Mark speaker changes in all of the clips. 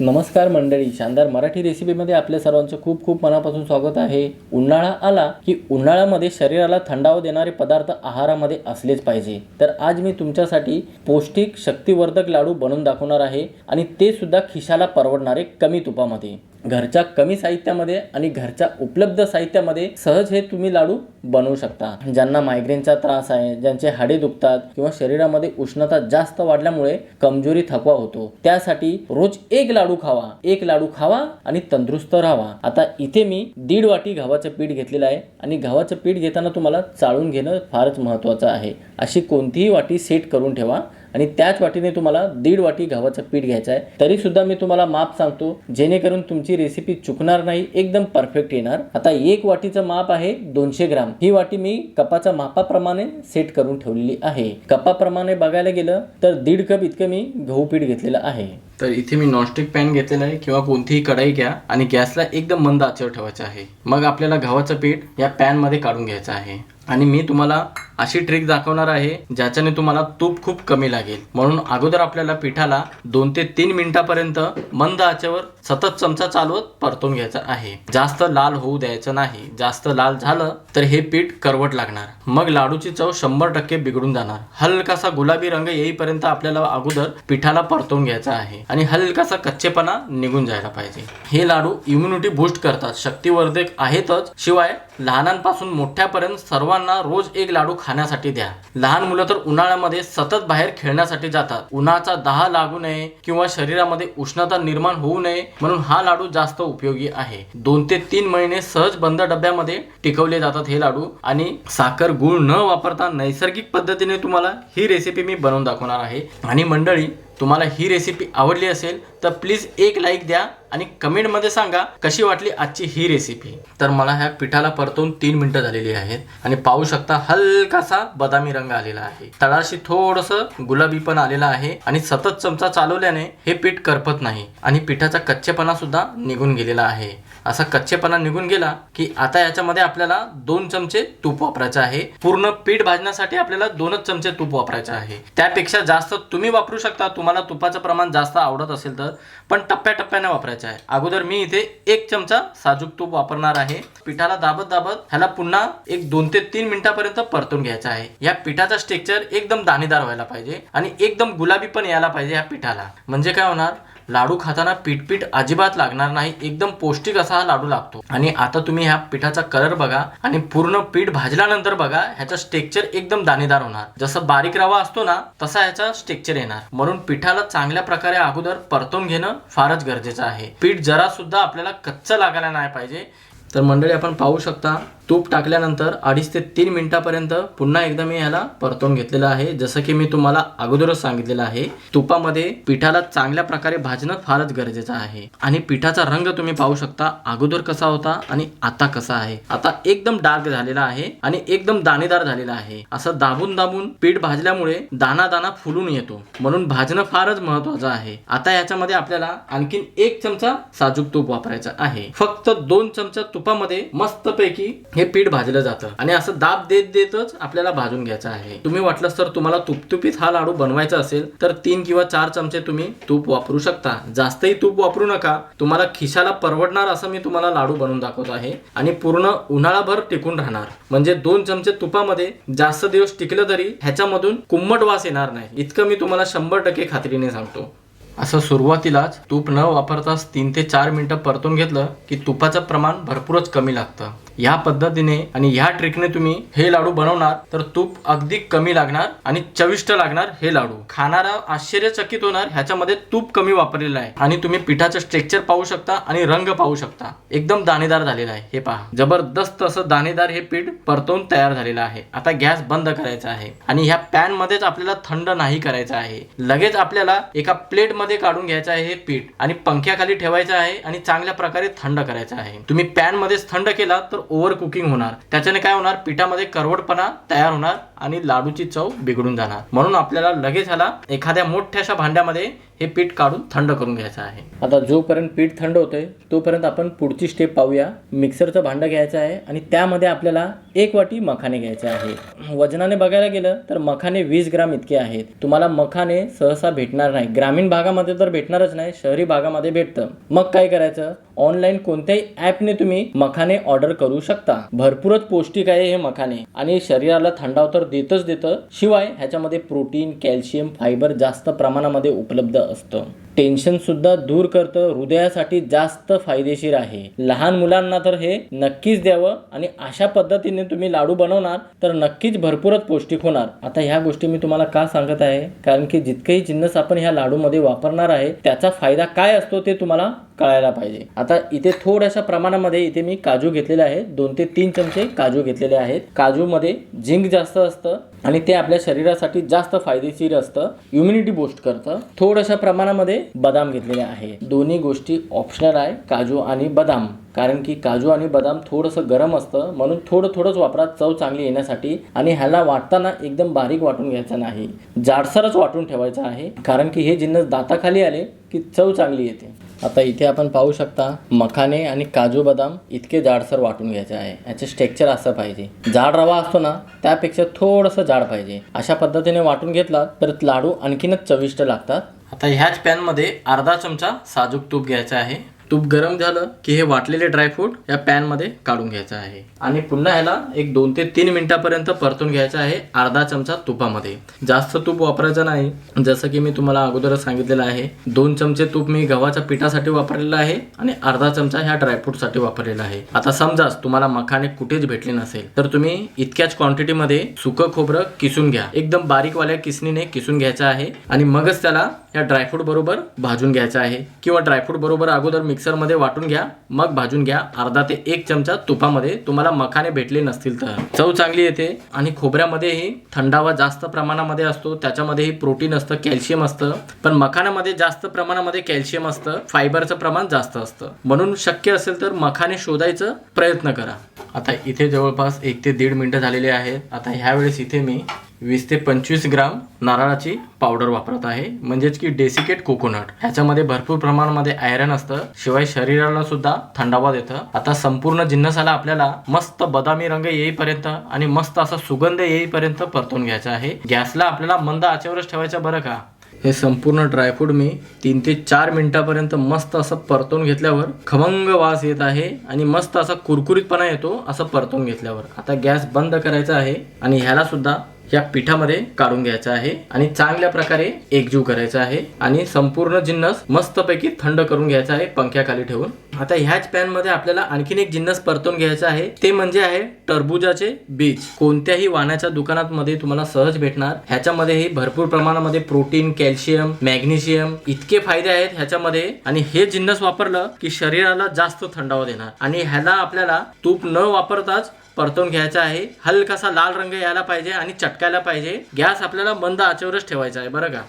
Speaker 1: नमस्कार मंडळी शानदार मराठी रेसिपीमध्ये आपल्या सर्वांचं खूप खूप मनापासून स्वागत आहे. उन्हाळा आला की उन्हाळ्यामध्ये शरीराला थंडावा देणारे पदार्थ आहारामध्ये असलेच पाहिजे. तर आज मी तुमच्यासाठी पौष्टिक शक्तिवर्धक लाडू बनवून दाखवणार आहे आणि ते सुद्धा खिशाला परवडणारे कमी तुपामध्ये. घरच्या कमी साहित्यामध्ये आणि घरच्या उपलब्ध साहित्यामध्ये सहज हे तुम्ही लाडू बनवू शकता. ज्यांना मायग्रेनचा त्रास आहे ज्यांचे हाडे दुखतात किंवा शरीरामध्ये उष्णता जास्त वाढल्यामुळे कमजोरी थकवा होतो त्यासाठी रोज एक लाडू लाडू खावा एक लाडू खावा आणि तंदुरुस्त राहावा. आता इथे मी दीड वाटी गव्हाचं पीठ घेतलेलं आहे आणि गव्हाचं पीठ घेताना तुम्हाला चाळून घेणं फारच महत्त्वाचं आहे. अशी कोणतीही वाटी सेट करून ठेवा आणि त्याच वाटीने तुम्हाला दीड वाटी गव्हाचं पीठ घ्यायचं आहे. तरी सुद्धा मी तुम्हाला माप सांगतो जेणेकरून तुमची रेसिपी चुकणार नाही एकदम परफेक्ट येणार. आता एक वाटीचं माप आहे दोनशे ग्राम. ही वाटी मी कपाच्या मापाप्रमाणे सेट करून ठेवलेली आहे. कपाप्रमाणे बघायला गेलं तर दीड कप इतकं मी गहू पीठ घेतलेलं आहे.
Speaker 2: तर इथे मी नॉनस्टिक पॅन घेतलेला आहे. किंवा कोणतीही कढाई घ्या आणि गॅसला एकदम मंद आचेवर ठेवायचं आहे. मग आपल्याला गव्हाचं पीठ या पॅनमध्ये काढून घ्यायचं आहे. आणि मी तुम्हाला अशी ट्रिक दाखवणार आहे ज्याच्याने तुम्हाला तूप खूप कमी लागेल. म्हणून अगोदर आपल्याला पिठाला दोन ते तीन मिनिटापर्यंत मंद आचेवर सतत चमचा चालवत परतून घ्यायचा आहे. जास्त लाल होऊ द्यायचं नाही. जास्त लाल झालं तर हे पीठ करवट लागणार. मग लाडूची चव शंभर टक्के बिघडून जाणार. हलकासा गुलाबी रंग येईपर्यंत आपल्याला अगोदर पिठाला परतून घ्यायचा आहे आणि हलकासा कच्चेपणा निघून जायला पाहिजे. हे लाडू इम्युनिटी बूस्ट करतात. शक्तिवर्धक आहेतच. शिवाय लहानांपासून मोठ्यापर्यंत सर्वांना रोज एक लाडू खाण्यासाठी द्या. लहान मुलं तर उन्हाळ्यामध्ये सतत बाहेर खेळण्यासाठी जातात. उन्हाचा दहा लागू नये किंवा शरीरामध्ये उष्णता निर्माण होऊ नये म्हणून हा लाडू जास्त उपयोगी आहे. दोन ते तीन महिने सहज बंद डब्यामध्ये टिकवले जातात हे लाडू आणि साखर गुळ न वापरता नैसर्गिक पद्धतीने तुम्हाला ही रेसिपी मी बनवून दाखवणार आहे. आणि मंडळी तुम्हाला ही रेसिपी आवडली असेल तर प्लीज एक लाईक द्या आणि कमेंटमध्ये सांगा कशी वाटली आजची ही रेसिपी तर मला ह्या पिठाला परतून तीन मिनटं झालेली आहेत आणि पाहू शकता हलकासा बदामी रंग आलेला आहे. तळाशी थोडंसं गुलाबी पण आलेला आहे आणि सतत चमचा चालवल्याने हे पीठ करपत नाही आणि पिठाचा कच्चेपणा सुद्धा निघून गेलेला आहे. असा कच्चेपणा निघून गेला की आता याच्यामध्ये आपल्याला दोन चमचे तूप वापरायचं आहे. पूर्ण पीठ भाजण्यासाठी आपल्याला दोनच चमचे तूप वापरायचे आहे. त्यापेक्षा जास्त तुम्ही वापरू शकता. तुम्हाला तुपाचं प्रमाण जास्त आवडत असेल तर पण टप्प्याटप्प्याने वापरायचं आहे. अगोदर मी इथे एक चमचा साजूक तूप वापरणार आहे. पिठाला दाबत दाबत ह्याला पुन्हा एक दोन ते तीन मिनिटापर्यंत परतून घ्यायचं आहे. या पिठाचा स्ट्रेक्चर एकदम दाणेदार व्हायला पाहिजे आणि एकदम गुलाबी पण यायला पाहिजे या पिठाला. म्हणजे काय होणार? लाडू खाताना पीठ पीठ अजिबात लागणार नाही एकदम पौष्टिक असा हा लाडू लागतो. आणि आता तुम्ही ह्या पिठाचा कलर बघा आणि पूर्ण पीठ भाजल्यानंतर बघा ह्याचं स्ट्रेक्चर एकदम दाणेदार होणार. जसं बारीक रवा असतो ना तसा ह्याचा स्ट्रेक्चर येणार. म्हणून पिठाला चांगल्या प्रकारे अगोदर परतून घेणं फारच गरजेचं आहे. पीठ जरा सुद्धा आपल्याला कच्चं लागायला नाही पाहिजे. तर मंडळी आपण पाहू शकता तूप टाकल्यानंतर अडीच ते तीन मिनिटापर्यंत पुन्हा एकदा मी ह्याला परतवून घेतलेलं आहे. जसं की मी तुम्हाला अगोदरच सांगितलेलं आहे तुपामध्ये पिठाला चांगल्या प्रकारे भाजणं फारच गरजेचं आहे. आणि पिठाचा रंग तुम्ही पाहू शकता अगोदर कसा होता आणि आता कसा आहे. आता एकदम डार्क झालेला आहे आणि एकदम दाणेदार झालेला आहे. असं दाबून दाबून पीठ भाजल्यामुळे दाना दाना फुलून येतो. म्हणून भाजणं फारच महत्वाचं आहे. आता याच्यामध्ये आपल्याला आणखीन एक चमचा साजूक तूप वापरायचं आहे. फक्त दोन चमचा तुपामध्ये मस्तपैकी हे पीठ भाजलं जातं. आणि असं दाब देत देतच आपल्याला भाजून घ्यायचं आहे. तुम्ही वाटलंच तर तुम्हाला तुपतुपीत हा लाडू बनवायचा असेल तर तीन किंवा चार चमचे तुम्ही तूप वापरू शकता. जास्तही तूप वापरू नका. तुम्हाला खिशाला परवडणार असं मी तुम्हाला लाडू बनवून दाखवत आहे. आणि पूर्ण उन्हाळाभर टिकून राहणार. म्हणजे दोन चमचे तुपामध्ये जास्त दिवस टिकलं तरी ह्याच्यामधून कुंबट वास येणार नाही. इतकं मी तुम्हाला शंभर टक्के खात्रीने सांगतो. असं सुरुवातीलाच तूप न वापरताच तीन ते चार मिनिटं परतून घेतलं की तुपाचं प्रमाण भरपूरच कमी लागतं. या पद्धतीने आणि ह्या ट्रिकने तुम्ही हे लाडू बनवणार तर तूप अगदी कमी लागणार आणि चविष्ट लागणार हे लाडू. खाणारा आश्चर्यचकित होणार ह्याच्यामध्ये तूप कमी वापरलेलं आहे आणि तुम्ही पिठाचं स्ट्रेक्चर पाहू शकता आणि रंग पाहू शकता. एकदम दाणेदार झालेला आहे हे पहा. जबरदस्त असं दाणेदार हे पीठ परतवून तयार झालेलं आहे. आता गॅस बंद करायचा आहे आणि ह्या पॅन मध्येच आपल्याला थंड नाही करायचं आहे. लगेच आपल्याला एका प्लेट मध्ये काढून घ्यायचं आहे हे पीठ आणि पंख्याखाली ठेवायचं आहे आणि चांगल्या प्रकारे थंड करायचं आहे. तुम्ही पॅन मध्येच थंड केला तर ओव्हर कुकिंग होणार. त्याच्याने काय होणार? पिठामध्ये करवटपणा तयार होणार. आणि लाडूची चव बिघडून जाणार. म्हणून आपल्याला लगेच ह्याला एखाद्या मोठ्याशा भांड्यामध्ये हे पीठ काढून थंड करून घ्यायचं आहे.
Speaker 1: आता जोपर्यंत पीठ थंड होतंय तोपर्यंत आपण पुढची स्टेप पाहूया. मिक्सरचं भांडं घ्यायचं आहे आणि त्यामध्ये आपल्याला एक वाटी मखाने घ्यायचे आहे. वजनाने बघायला गेलं तर मखाने वीस ग्राम इतके आहेत. तुम्हाला मखाने सहसा भेटणार नाही. ग्रामीण भागामध्ये तर भेटणारच नाही शहरी भागामध्ये भेटतं. मग काय करायचं? ऑनलाईन कोणत्याही ॲपने तुम्ही मखाने ऑर्डर करू शकता. भरपूरच पौष्टिक आहे हे मखाने. आणि शरीराला थंडाव तर देतच देतं. शिवाय ह्याच्यामध्ये प्रोटीन कॅल्शियम फायबर जास्त प्रमाणामध्ये उपलब्ध असतं. टेन्शन सुद्धा दूर करतं हृदयासाठी जास्त फायदेशीर आहे. लहान मुलांना तर हे नक्कीच द्यावं आणि अशा पद्धतीने तुम्ही लाडू बनवणार तर नक्कीच भरपूरच पौष्टिक होणार. आता ह्या गोष्टी मी तुम्हाला का सांगत आहे? कारण की जितकेही जिन्नस आपण ह्या लाडूमध्ये वापरणार आहे त्याचा फायदा काय असतो ते तुम्हाला कळायला पाहिजे. आता इथे थोड्याशा प्रमाणामध्ये इथे मी काजू घेतलेले आहेत. दोन ते तीन चमचे काजू घेतलेले आहेत. काजूमध्ये झिंक जास्त असतं आणि ते आपल्या शरीरासाठी जास्त फायदेशीर असतं. इम्युनिटी बूस्ट करतं. थोड्याशा प्रमाणामध्ये बदाम घेतलेले आहे. दोन्ही गोष्टी ऑप्शनल आहे काजू आणि बदाम. कारण की काजू आणि बदाम थोडंसं गरम असतं म्हणून थोडं थोडंच वापरा चव चांगली येण्यासाठी. आणि ह्याला वाटताना एकदम बारीक वाटून घ्यायचं नाही. जाडसरच वाटून ठेवायचं आहे. कारण की हे जिन्नस दाताखाली आले की चव चांगली येते. आता इथे आपण पाहू शकता मखाने आणि काजू बदाम इतके जाडसर वाटून घ्यायचे आहे. याचे स्ट्रेक्चर असं पाहिजे. जाड रवा असतो ना त्यापेक्षा थोडंसं जाड पाहिजे. अशा पद्धतीने वाटून घेतला तर लाडू आणखीनच चविष्ट लागतात.
Speaker 2: आता ह्याच पॅनमध्ये अर्धा चमचा साजूक तूप घ्यायचं आहे. तूप गरम झालं की हे वाटलेले ड्रायफ्रूट या पॅनमध्ये काढून घ्यायचं आहे. आणि पुन्हा ह्याला एक दोन ते तीन मिनिटापर्यंत परतून घ्यायचं आहे अर्धा चमचा तुपामध्ये. जास्त तूप वापरायचं नाही. जसं की मी तुम्हाला अगोदरच सांगितलेलं आहे दोन चमचे तूप मी गव्हाच्या पिठासाठी वापरलेलं आहे आणि अर्धा चमचा ह्या ड्रायफ्रूटसाठी वापरलेला आहे. आता समजाच तुम्हाला मखाने कुठेच भेटले नसेल तर तुम्ही इतक्याच क्वांटिटीमध्ये सुकं खोबरं किसून घ्या. एकदम बारीकवाल्या किसणीने किसून घ्यायचं आहे आणि मगच त्याला या ड्रायफ्रूट बरोबर भाजून घ्यायचं आहे. किंवा ड्रायफ्रूट बरोबर अगोदर मिक्सरमध्ये वाटून घ्या मग भाजून घ्या. अर्धा ते एक चमचा तुपामध्ये. तुम्हाला मखाने भेटले नसतील तर. चव चांगली येते आणि खोबऱ्यामध्येही थंडावा जास्त प्रमाणामध्ये असतो. त्याच्यामध्येही प्रोटीन असतं कॅल्शियम असतं. पण मखानामध्ये जास्त प्रमाणामध्ये कॅल्शियम असतं. फायबरचं प्रमाण जास्त असतं. म्हणून शक्य असेल तर मखाने शोधायचं प्रयत्न करा. आता इथे जवळपास एक ते दीड मिनिटं झालेले आहेत आता ह्यावेळेस इथे मी वीस ते पंचवीस ग्राम नारळाची पावडर वापरत आहे. म्हणजेच की डेसिकेट कोकोनट. ह्याच्यामध्ये भरपूर प्रमाणामध्ये आयरन असतं. शिवाय शरीराला सुद्धा थंडावा देतं. आता संपूर्ण जिन्नसाला आपल्याला मस्त बदामी रंग येईपर्यंत आणि मस्त असा सुगंध येईपर्यंत परतून घ्यायचा आहे. गॅसला आपल्याला मंद आचेवरच ठेवायचं बरं का? हे संपूर्ण ड्रायफ्रूट मी तीन ते चार मिनिटापर्यंत मस्त असं परतून घेतल्यावर खमंग वास येत आहे आणि मस्त असा कुरकुरीतपणा येतो असं परतून घेतल्यावर. आता गॅस बंद करायचा आहे आणि ह्याला सुद्धा या पिठामध्ये काढून घ्यायचा आहे आणि चांगल्या प्रकारे एकजीव करायचा आहे आणि संपूर्ण जिन्नस मस्तपैकी थंड करून घ्यायचा आहे पंख्याखाली ठेवून. आता ह्याच पॅनमध्ये आपल्याला आणखीन एक जिन्नस परतून घ्यायचा आहे. ते म्हणजे आहे टरबुजाचे बीज. कोणत्याही वाण्याच्या दुकानात मध्ये तुम्हाला सहज भेटणार. ह्याच्यामध्येही भरपूर प्रमाणामध्ये प्रोटीन कॅल्शियम मॅग्नेशियम इतके फायदे आहेत ह्याच्यामध्ये. आणि हे जिन्नस वापरलं की शरीराला जास्त थंडावा देणार. आणि ह्याला आपल्याला तूप न वापरताच परतून घ्यायचा आहे. हलकासा लाल रंग यायला पाहिजे आणि लटकायला पाहिजे. गॅस आपल्याला बंद आचेवरच ठेवायचा आहे बरं का?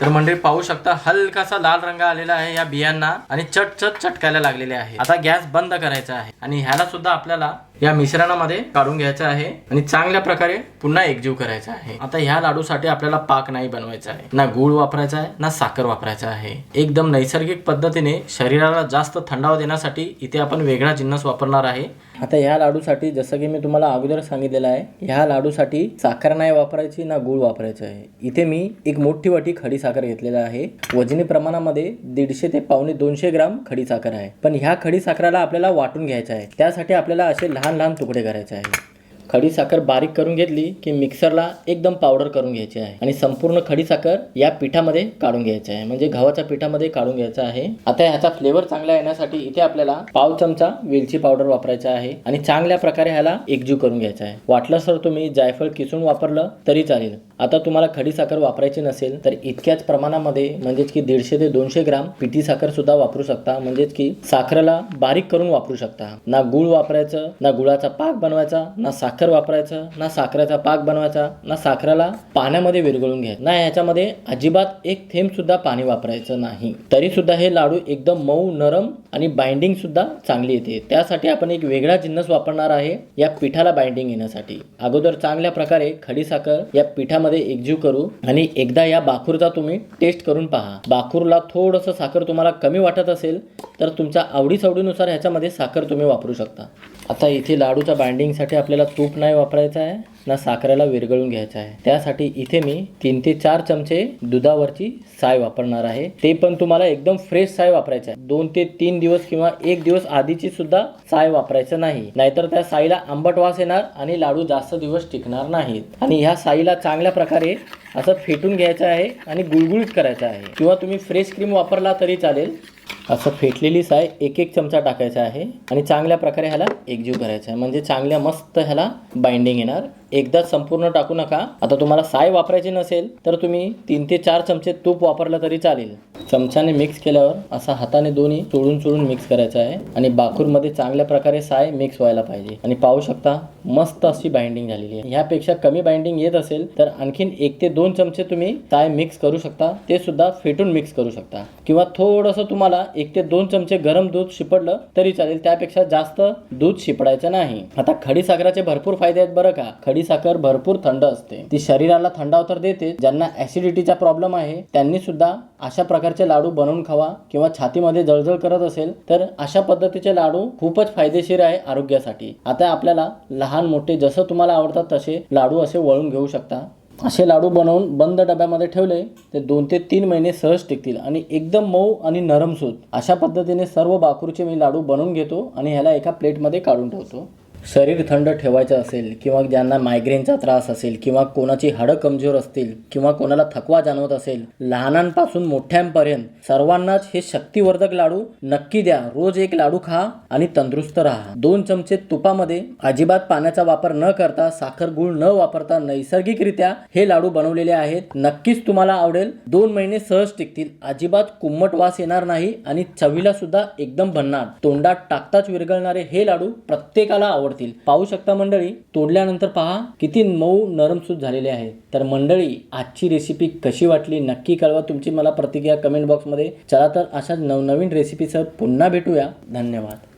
Speaker 2: तर मंडळी पाहू शकता हलकासा लाल रंग आलेला आहे या बियांना आणि चट चट चटकायला लागलेले आहे. आता गॅस बंद करायचा आहे आणि ह्याला सुद्धा आपल्याला या मिश्रणामध्ये काढून घ्यायचं आहे आणि चांगल्या प्रकारे पुन्हा एकजीव करायचा आहे. आता ह्या लाडूसाठी आपल्याला पाक नाही बनवायचा आहे. ना गूळ वापरायचा आहे ना साखर वापरायचा आहे. एकदम नैसर्गिक पद्धतीने शरीराला जास्त थंडावा देण्यासाठी इथे आपण वेगळा जिन्नस वापरणार आहे.
Speaker 1: आता ह्या लाडूसाठी जसं की मी तुम्हाला अगोदर सांगितलेलं आहे ह्या लाडूसाठी साखर नाही वापरायची ना गूळ वापरायचं आहे. इथे मी एक मोठी वाटी खडी साखर घेतलेला आहे. वजनी प्रमाणामध्ये दीडशे ते पावणे दोनशे ग्राम खडी साखर आहे. पण ह्या खडी साखराला आपल्याला वाटून घ्यायचं आहे. त्यासाठी आपल्याला असे लहान लहान तुकडे करायचे आहे खडी साखर बारीक करून घेतली की मिक्सरला एकदम पावडर करून घ्यायची आहे. आणि संपूर्ण खडी साखर या पिठामध्ये काढून घ्यायची आहे. म्हणजे गव्हाच्या पिठामध्ये काढून घ्यायचा आहे. आता ह्याचा फ्लेवर चांगला येण्यासाठी इथे आपल्याला पाव चमचा वेलची पावडर वापरायचा आहे. आणि चांगल्या प्रकारे ह्याला एकजीव करून घ्यायचा आहे. वाटलं सर तुम्ही जायफळ किसून वापरलं तरी चालेल. आता तुम्हाला खडी साखर वापरायची नसेल तर इतक्याच प्रमाणामध्ये म्हणजेच की दीडशे ते दोनशे ग्राम पिठी साखर सुद्धा वापरू शकता. म्हणजेच की साखरेला बारीक करून वापरू शकता. ना गुळ वापरायचं ना गुळाचा पाक बनवायचा ना साखर साखर वापरायचं ना साखरेचा पाक बनवायचा ना साखरेला पाण्यामध्ये विरघळून घ्यायचं. ना याच्यामध्ये अजिबात एक थेंब सुद्धा पाणी वापरायचं नाही. तरी सुद्धा हे लाडू एकदम मऊ नरम आणि बाइंडिंग सुद्धा चांगली येते. त्यासाठी आपण एक वेगळा जिन्नस वापरणार आहे या पिठाला बाइंडिंग येण्यासाठी. अगोदर चांगल्या प्रकारे खडी साखर या पिठामध्ये एकजीव करू आणि एकदा या बाखूरचा तुम्ही टेस्ट करून पहा. बाखूरला थोडंसं साखर तुम्हाला कमी वाटत असेल तर तुमच्या आवडीसवडीनुसार ह्याच्यामध्ये साखर तुम्ही वापरू शकता. आता इथे लाडूच्या बाइंडिंगसाठी आपल्याला तूप नाही वापरायचं आहे. ना साखरेला विरघळून घ्यायचं आहे. त्यासाठी इथे मी तीन ते चार चमचे दुधावरची साय वापरणार आहे. ते पण तुम्हाला एकदम फ्रेश साय वापरायचं आहे. दोन ते तीन दिवस किंवा एक दिवस आधीची सुद्धा साय वापरायचं नाही. नाहीतर त्या साईला आंबट वास येणार आणि लाडू जास्त दिवस टिकणार नाहीत. आणि ह्या साईला चांगल्या प्रकारे असं फेटून घ्यायचं आहे आणि गुळगुळीत करायचं आहे. किंवा तुम्ही फ्रेश क्रीम वापरला तरी चालेल. असं फेटलेली साय एक एक चमचा टाकायचा आहे आणि चांगल्या प्रकारे ह्याला एकजीव करायचा आहे. म्हणजे चांगल्या मस्त ह्याला बाइंडिंग येणार. एकदाच संपूर्ण टाकू नका. आता तुम्हाला साय वापरायची नसेल तर तुम्ही तीन ते चार चमचे तूप वापरलं तरी चालेल. चमच्याने मिक्स केल्यावर असा हाताने दोन्ही चोळून चोळून मिक्स करायचं आहे आणि बाकूरमध्ये चांगल्या प्रकारे साय मिक्स व्हायला पाहिजे. आणि पाहू शकता मस्त अशी बाइंडिंग झालेली आहे. ह्यापेक्षा कमी बाइंडिंग येत असेल तर आणखीन एक ते दोन चमचे तुम्ही साय मिक्स करू शकता. ते सुद्धा फेटून मिक्स करू शकता. किंवा थोडंसं तुम्हाला एक ते दोन चमचे गरम दूध शिपडलं तरी चालेल. त्यापेक्षा जास्त दूध शिपडायचं नाही. आता खडी सागराचे भरपूर फायदे आहेत बरं का. खडी साखर भरपूर थंड असते. ती शरीराला थंडाव तर देते ज्यांना ऍसिडिटीचा प्रॉब्लेम आहे त्यांनी सुद्धा अशा प्रकारचे लाडू बनवून खावा किंवा छातीमध्ये जळजळ करत असेल तर अशा पद्धतीचे लाडू खूपच फायदेशीर आहे आरोग्यासाठी. आता आपल्याला लहान मोठे जसं तुम्हाला आवडतात तसे लाडू असे वळून घेऊ शकता. असे लाडू बनवून बंद डब्यामध्ये ठेवले ते दोन ते तीन महिने सहज टिकतील आणि एकदम मऊ आणि नरम सूत. अशा पद्धतीने सर्व बाकूरचे मी लाडू बनवून घेतो आणि ह्याला एका प्लेटमध्ये काढून ठेवतो. शरीर थंड ठेवायचं असेल किंवा ज्यांना मायग्रेनचा त्रास असेल किंवा कोणाची हाडं कमजोर असतील किंवा कोणाला थकवा जाणवत असेल लहानांपासून मोठ्यांपर्यंत सर्वांनाच हे शक्तिवर्धक लाडू नक्की द्या. रोज एक लाडू खा आणि तंदुरुस्त राहा. दोन चमचे तुपामध्ये अजिबात पाण्याचा वापर न करता साखर गुळ न वापरता नैसर्गिकरित्या हे लाडू बनवलेले आहेत. नक्कीच तुम्हाला आवडेल. दोन महिने सहज टिकतील. अजिबात कुम्मट वास येणार नाही आणि चवीला सुद्धा एकदम भन्नाट. तोंडात टाकताच विरघळणारे हे लाडू प्रत्येकाला आवडतात. आवडतील. पाहू शकता मंडळी तोडल्यानंतर पहा किती मऊ नरमसूत झालेले आहेत तर मंडळी आजची रेसिपी कशी वाटली नक्की कळवा. तुमची मला प्रतिक्रिया कमेंट बॉक्समध्ये चला तर अशा नवनवीन रेसिपीसह पुन्हा भेटूया. धन्यवाद.